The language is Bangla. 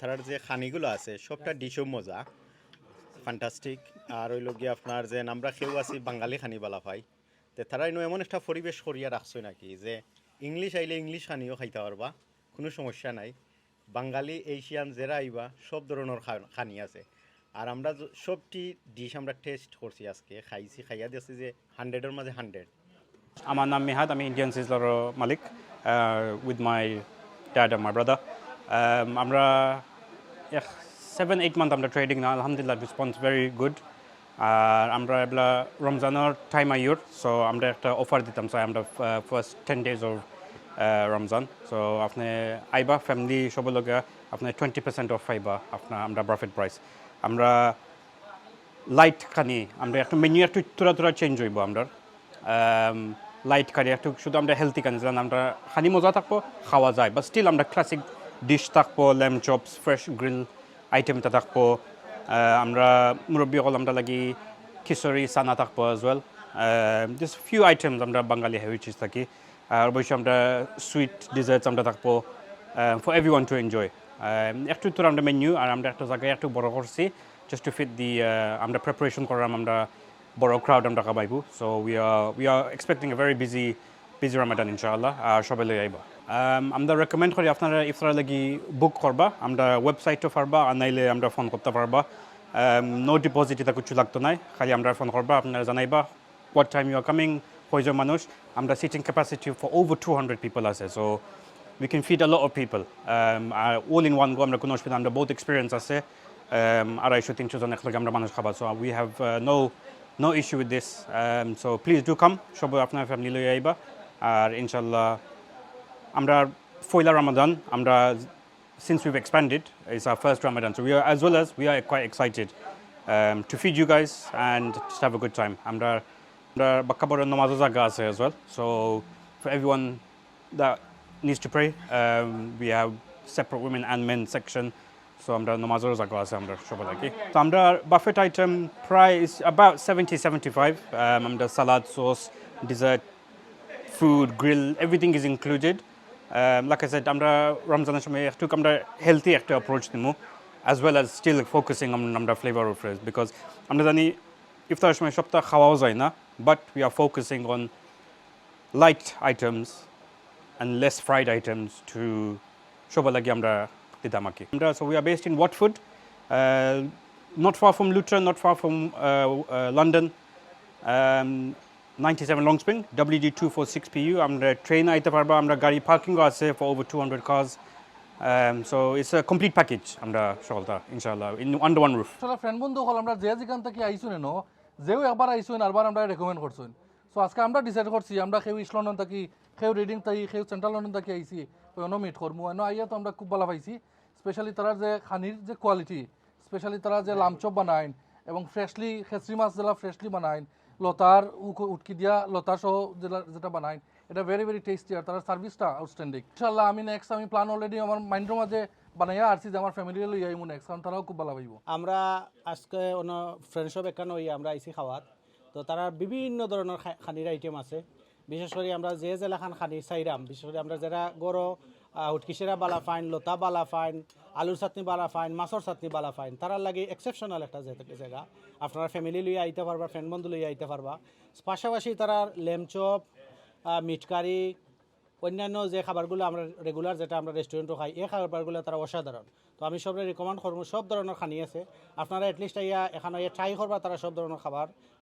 তারার যে খানিগুলো আছে, সবটা ডিশও মজা। ফ্যান্টাস্টিক আর ওই গিয়ে আপনার যে আমরা খেয়েও আছি, বাঙালি খানি বালা পাই তে তারা এমন একটা পরিবেশ করিয়া রাখছো নাকি যে, ইংলিশ আইলে ইংলিশ খানিও খাইতে পারবা, কোনো সমস্যা নাই। বাঙালি, এশিয়ান, যারা আইবা, সব ধরনের খানি আছে। আর আমরা সবটি ডিশ আমরা টেস্ট করছি আজকে, খাইছি, খাইয়া দিয়েছি যে হান্ড্রেডের মাঝে হান্ড্রেড আমার নাম মেহাদ, আমি Indian Sizzler Malik with my dad my brother আমরা সেভেন এইট মান্থ আমরা ট্রেডিং না আলহামদুলিল্লাহ রেসপন্স ভেরি গুড আর আমরা এগুলা রমজানের টাইম আইয়ুর সো আমরা একটা অফার দিতাম চাই আমরা first ten days of Ramzan so আপনি আইবা ফ্যামিলি সব লগে আপনি টোয়েন্টি পার্সেন্ট অফ পাইবা আপনার আমরা প্রফিট প্রাইস আমরা লাইট খানি আমরা একটু মেনু একটু তোরা তোরা চেঞ্জ হইব আমরা লাইট খানি একটু শুধু আমরা হেলদি খানি আমরা খানি মজা থাকব খাওয়া যায় বা স্টিল আমরা ক্লাসিক ডিশ থাকব ল্যাম চপস ফ্রেশ গ্রিল আইটেমটা থাকব আমরা মুরব্বী হল আমরা লাগি খিচুড়ি চানা থাকব as well this few items আমরা বাঙালি হেরিটেজ থাকি আর অবশ্যই আমরা সুইট ডিজার্টস আমরা থাকব for every one to enjoy একটু তোর আমরা মেনু আর আমরা একটা জায়গায় একটু বড় করছি জাস্ট টু ফিট দি আমরা প্রিপারেশন করাম আমরা বড় ক্রাউড আমরা কামাইবো so we are we are expecting a very busy busy Ramadan ইনশাআল্লাহ আর সবাই লই আইবা আমরা রেকমেন্ড করি আপনারা ইফতার লাগি বুক করবা। আমরা ওয়েবসাইটও পারবা আর নাইলে আমরা ফোন করতে পারবা। নো ডিপোজিট এটা কিছু লাগতো নাই। খালি আমরা ফোন করবা আপনারা জানাইবা what time you are coming কয়জন মানুষ। আমরা seating capacity for over two hundred people আছে so can feed a lot of people. Um, আর all in one go আমরা কোনো অসুবিধা আমরা বহুত এক্সপিরিয়েন্স আছে। Um, আড়াইশো তিনশো জন একলগে আমরা মানুষ খাবার so we have no no issue with this so please do come সবাই আপনার ফ্যামিলি লই আইবা। আর ইনশাল্লাহ আমরা ফয়লা রমাদান আমরা since we've expanded it's our first ramadan so we are as well as we are quite excited um, to feed you guys and just have a good time আমরা আমরা বাক্কাবরের নামাজও জায়গা আছে as well so for everyone that needs to pray um, we have separate women and men section so আমরা নামাজের জায়গা আছে আমরা সবাই লাগি তো আমরা buffet item price about 70 75 um, আমরা salad sauce dessert food, grill, everything is included. Um, like I said, আমরা রমজানের সময় একটু আমরা হেলদি একটা অ্যাপ্রোচ নিমু as well as still focusing on আমরা flavor of fries because আমরা জানি ইফতারের সময় সবটা খাওয়াও যায় না but we are focusing on light items and less fried items to সবার লাগে আমরা দিতাম আর কি আমরা so we are based in Watford uh, not far from Luton not far from uh, uh, London um, 97 Long Spring, WD246PU. আমরা ট্রেন আইতে পারবা আমরা গাড়ি পার্কিংও আছে for over two hundred cars so it's a complete package আমরা সকলটা ইনশাআল্লাহ ইন আন্ডার ওয়ান রুফ আসলে ফ্রেন্ড বন্ধু হল আমরা যে যেখান থেকে আইসুন এনো যেও একবার আইসুন আরবার আমরা রেকমেন্ড করছুন সো আজকে আমরা ডিসাইড করছি আমরা কেউ ইস্ট লন্ডন থাকি কেউ রিডিং থাকি কেউ সেন্ট্রাল লন্ডন থাকি আইসি অন্য মিট করব এনো আইয়া তো আমরা খুব ভালো পাইছি স্পেশালি তারা যে খানির যে কোয়ালিটি স্পেশালি তারা যে লামচপ বানাইন এবং ফ্রেশলি খেসরি মাছ যেটা ফ্রেশলি বানাইন লতার উটকি দিয়া লতা সহ যেটা বানাইন এটা ভেরি ভেরি টেস্টি আর তার সার্ভিসটা আউটস্ট্যান্ডিং ইনশাল্লাহ আমি নেক্সট আমি প্ল্যান অলরেডি আমার মাইন্ডের মাঝে বানাইয়া আসছি যে আমার ফ্যামিলি লই আইমু নেক্সট কারণ তারাও খুব ভালো পাইব আমরা আজকে অন্য ফ্রেন্ডসব এখানে হই আমরা আইসি খাওয়াত তো তারা বিভিন্ন ধরনের খানির আইটেম আছে। বিশেষ করে আমরা যে জেলা খান চাইরাম, বিশেষ করে আমরা যারা গরো উটকিসেরা বালা ফাইন লতা বালা ফাইন আলুর চাটনি বালা ফাইন মাছর চাটনি বালা ফাইন তারার লাগে এক্সেপশনাল একটা জায়গা আপনারা ফ্যামিলি লইয়া আইতে পারবা ফ্রেন্ড বন্ধু লইয়া আইতে পারবা। পাশাপাশি তারা লেমচপ মিটকারি অন্যান্য যে খাবারগুলো আমরা রেগুলার যেটা আমরা রেস্টুরেন্টও খাই, এই খাবারগুলো তারা অসাধারণ। তো আমি সবরে রিকমেন্ড করব, সব ধরনের খানি আছে। আপনারা এটলিস্ট ইয়া এখানে ট্রাই করবা, তারা সব ধরনের খাবার।